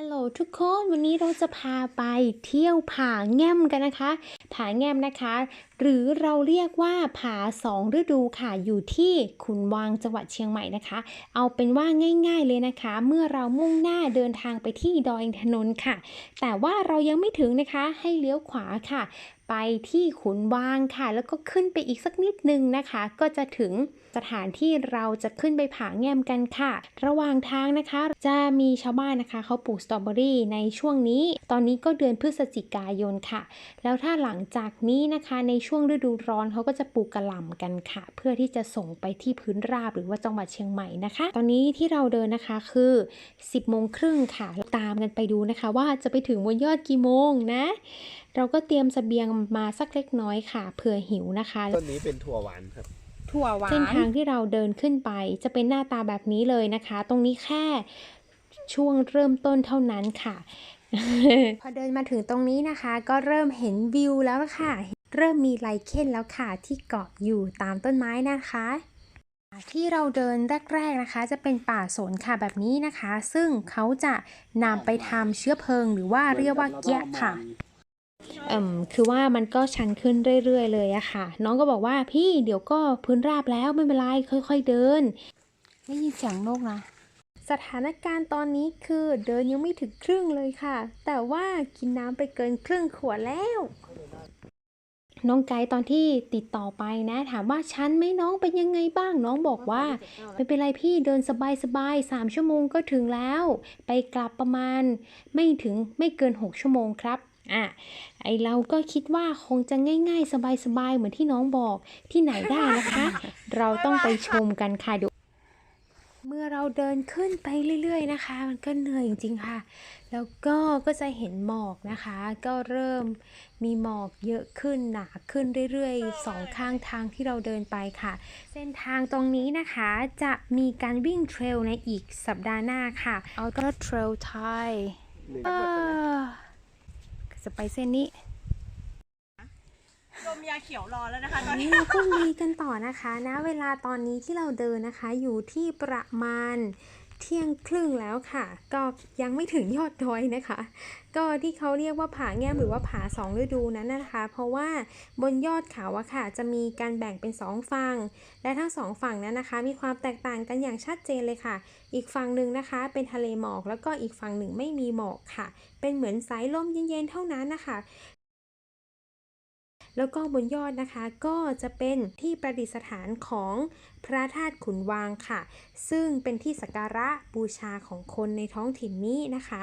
ฮัลโหลทุกคนวันนี้เราจะพาไปเที่ยวผาแง่มกันนะคะผาแง่มนะคะ หรือเราเรียกว่าผาสองฤดูค่ะอยู่ที่ขุนวางจังหวัดเชียงใหม่นะคะ เอาเป็นว่าง่าย ๆเลยนะคะ เมื่อเรามุ่งหน้าเดินทางไปที่ดอยอินทนนท์ค่ะ แต่ว่าเรายังไม่ถึงนะคะให้เลี้ยวขวาค่ะไปที่ขุนวางค่ะ แล้วก็ขึ้นไปอีกสักนิดนึงนะคะ ก็จะถึงสถานที่เราจะขึ้นไปผาแง่มกันค่ะ ระหว่างทางนะคะจะมีชาวบ้านนะคะเขาปลูกสตรอเบอรี่ในช่วงนี้ ตอนนี้ก็เดือนพฤศจิกายนค่ะ แล้วถ้าหลังจากนี้นะคะในช่วงฤดูร้อนเขาก็จะปลูกกระหล่ำกันค่ะ เพื่อที่จะส่งไปที่พื้นราบหรือว่าจังหวัดเชียงใหม่นะคะ ตอนนี้ที่เราเดินนะคะคือ 10โมงครึ่งค่ะตามกันไปดูนะคะ ว่าจะไปถึงบนยอดกี่โมงนะ เราก็เตรียมเสบียงมาสักเล็กน้อยค่ะ เผื่อหิวนะคะต้นนี้เป็นถั่วหวานครับ ถั่วหวานเส้นทางที่เราเดินขึ้นไป จะเป็นหน้าตาแบบนี้เลยนะคะ ตรงนี้แค่ช่วงเริ่มต้นเท่านั้นค่ะ พอเดินมาถึงตรงนี้นะคะ ก็เริ่มเห็นวิวแล้วค่ะ เริ่มมีไลเคนแล้วค่ะ ที่เกาะอยู่ตามต้นไม้นะคะที่เราเดินแรกๆนะคะ จะเป็นป่าสนค่ะแบบนี้นะคะ ซึ่งเขาจะนำไปทำเชื้อเพลิงหรือว่าเรียกว่าเกี๊ยะค่ะเอ่ม คือว่ามันก็ชันขึ้นเรื่อย ๆ เลยอะค่ะ น้องก็บอกว่าพี่เดี๋ยวก็พื้นราบแล้วไม่เป็นไรค่อย ๆเดินได้ยินเสียงนกนะสถานการณ์ตอนนี้คือเดินยังไม่ถึงครึ่งเลยค่ะ แต่ว่ากินน้ำไปเกินครึ่งขวดแล้วน้องไกด์ตอนที่ติดต่อไปนะ ถามว่าชันไหมน้องเป็นยังไงบ้าง น้องบอกว่า ไม่เป็นไรพี่เดินสบายสบายๆสามชั่วโมงก็ถึงแล้ว ไปกลับประมาณ ไม่ถึงไม่เกิน 6 ชั่วโมงครับ อะไอเราก็คิดว่าคงจะง่าย ๆ สบายๆเหมือนที่น้องบอกที่ไหนได้นะคะ เราต้องไปชมกันค่ะดูเมื่อเราเดินขึ้นไปเรื่อย ๆ นะคะ มันก็เหนื่อยจริงๆค่ะ แล้วก็ก็จะเห็นหมอกนะคะ ก็เริ่มมีหมอกเยอะขึ้นหนาขึ้นเรื่อยๆสองข้างทางที่เราเดินไปค่ะ เส้นทางตรงนี้นะคะจะมีการวิ่งเทรลในอีกสัปดาห์หน้าค่ะเอาก็เทรลไทยเออ จะไปเส้นนี้ดมยาเขียวรอแล้วนะคะตตออนนนี้นี้เราก็ลุยกันต่อนะคะณเวลาตอนนี้ที่เราเดินนะคะอยู่ที่ประมาณ เที่ยงครึ่งแล้วค่ะ ก็ยังไม่ถึงยอดดอยนะคะ ก็ที่เขาเรียกว่าผาแง้มหรือว่าผาสองฤดูนั้นนะคะ เพราะว่าบนยอดเขาอะค่ะ จะมีการแบ่งเป็นสองฝั่งและทั้งสองฝั่งนั้นนะคะ มีความแตกต่างกันอย่างชัดเจนเลยค่ะ อีกฝั่งหนึ่งนะคะ เป็นทะเลหมอก แล้วก็อีกฝั่งหนึ่งไม่มีหมอกค่ะ เป็นเหมือนสายลมเย็นๆเท่านั้นนะคะ แล้วก็บนยอดนะคะก็จะเป็นที่ประดิษฐานของพระธาตุขุนวางค่ะ ซึ่งเป็นที่สักการะบูชาของคนในท้องถิ่นนี้นะคะ